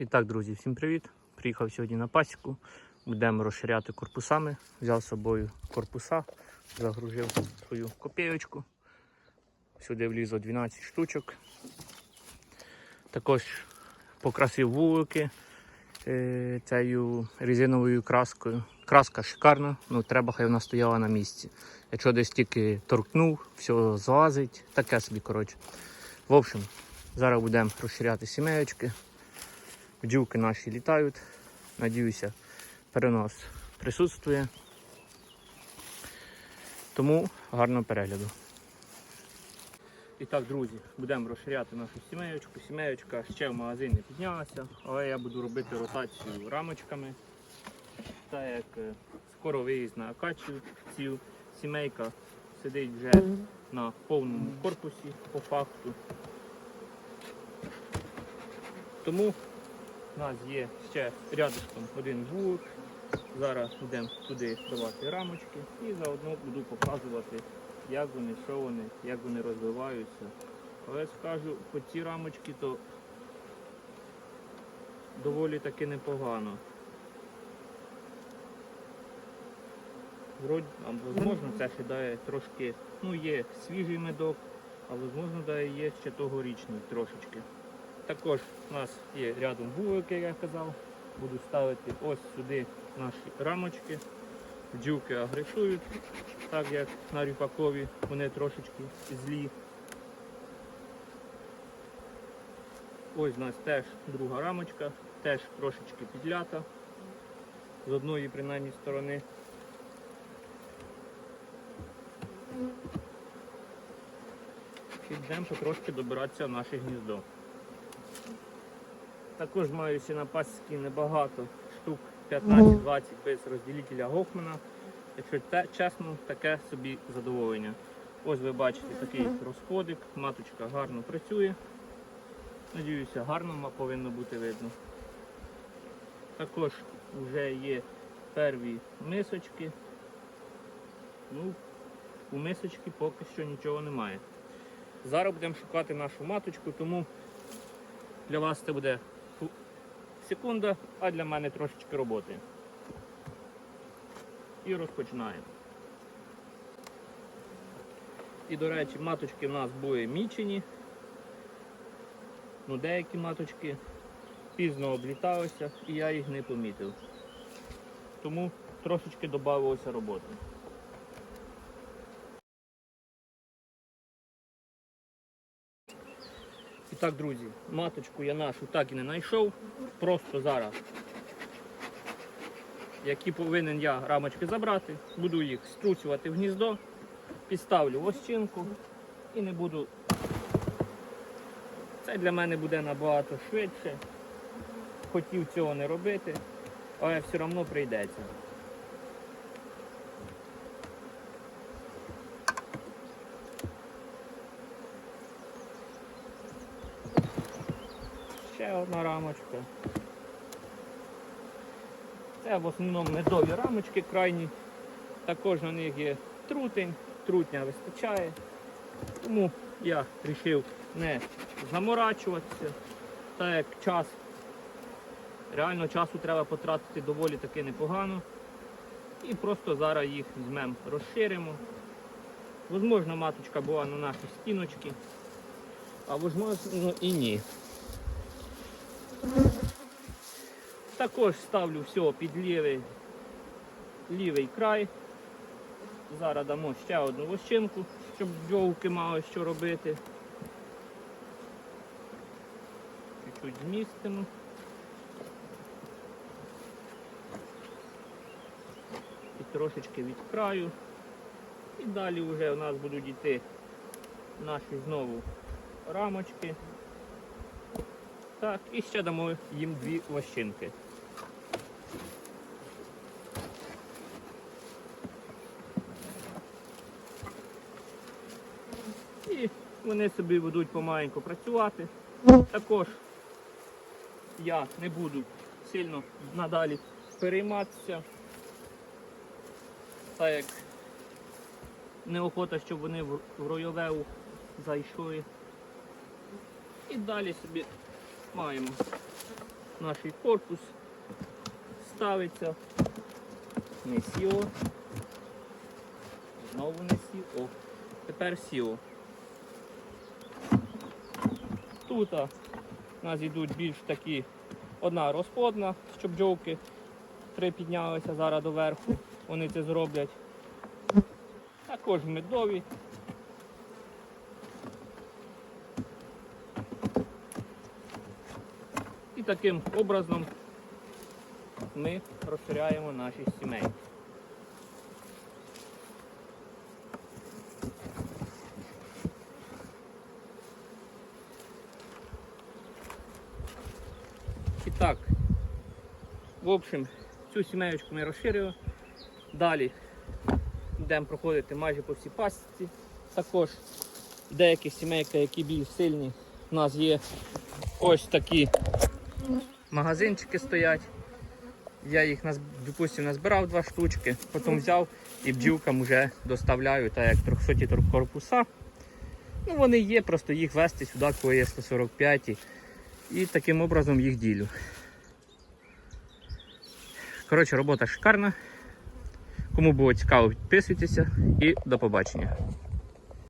І так, друзі, всім привіт! Приїхав сьогодні на пасіку. Будемо розширяти корпусами. Взяв з собою корпуса, загрузив свою копійочку. Сюди влізло 12 штучок. Також покрасив вулики е, цією резиновою краскою. Краска шикарна, але треба, хай вона стояла на місці. Якщо десь тільки торкнув, все злазить, таке собі, коротше. В общем, зараз будемо розширяти сімеєчки. Бджілки наші літають. Надіюся, перенос присутствує. Тому гарного перегляду. І так, друзі, будемо розширяти нашу сімеєчку. Сімеєчка ще в магазин не піднялася, але я буду робити ротацію рамочками. Так як е, скоро виїзд на акацію, сімейка сидить вже на повному корпусі по факту. Тому у нас є ще рядышком один вулик. Зараз йдемо туди давати рамочки і заодно буду показувати, як вони, що вони, як вони розвиваються. Але скажу, по ці рамочки то доволі таки непогано. Вроді, можливо, це ще дає трошки, ну є свіжий медок, а можливо, дає є ще тогорічний трошечки. Також у нас є рядом вулики, як я казав. Буду ставити ось сюди наші рамочки. Бджілки агресують, так як на ріпакові вони трошечки злі. Ось у нас теж друга рамочка, теж трошечки підлята з одної принаймні сторони. І йдемо потрошки добиратися в наше гніздо. Також маю ще на пасіці небагато, штук 15-20 без розділителя Гофмана. Якщо чесно, таке собі задоволення. Ось ви бачите такий розходик, маточка гарно працює. Надіюся, гарно повинно бути видно. Також вже є перві мисочки. Ну, у мисочки поки що нічого немає. Зараз будемо шукати нашу маточку, тому для вас це буде секунда, а для мене трошечки роботи. І розпочинаємо. І, до речі, маточки в нас були мічені. Ну, деякі маточки пізно обліталися і я їх не помітив. Тому трошечки додавалося роботи. Так, друзі, маточку я нашу так і не знайшов. Просто зараз, які повинен я рамочки забрати, буду їх струсювати в гніздо, підставлю вощинку і не буду. Це для мене буде набагато швидше. Хотів цього не робити, але все одно прийдеться. Ще одна рамочка. Це в основному медові рамочки крайні. Також на них є трутень, трутня вистачає. Тому я вирішив не заморачуватися, так як час, реально часу треба потратити доволі таки непогано. І просто зараз їх візьмемо, розширимо. Можливо, маточка була на нашій стіночці, а можливо і ні. Також ставлю все під лівий, лівий край. Зараз дамо ще одну вощинку, щоб бджолки мали що робити. Чуть-чуть змістимо. І трошечки від краю. І далі вже у нас будуть йти наші знову рамочки. Так, і ще дамо їм дві вощинки. І вони собі будуть помаленьку працювати. Також я не буду сильно надалі перейматися, так як неохота, щоб вони в в ройове зайшли. І далі собі маємо наш корпус ставиться. Не сіло. Знову не сіло. Тепер сіло. Тут у нас йдуть більш такі одна розходна, щоб джовки три піднялися зараз доверху. Вони це зроблять. Також медові. І таким образом ми розширяємо наші сімей. І так, в общем, цю сімеєчку ми розширили. Далі йдемо проходити майже по всій пасіці. Також деякі сімейки, які більш сильні, у нас є ось такі магазинчики стоять. Я їх наз- допустим, назбирав два штучки, потім взяв і бджілкам вже доставляю, так як 300 корпуса. Ну, вони є, просто їх вести сюди, коли є 145 і таким образом їх ділю. Коротше, робота шикарна. Кому було цікаво, підписуйтеся і до побачення.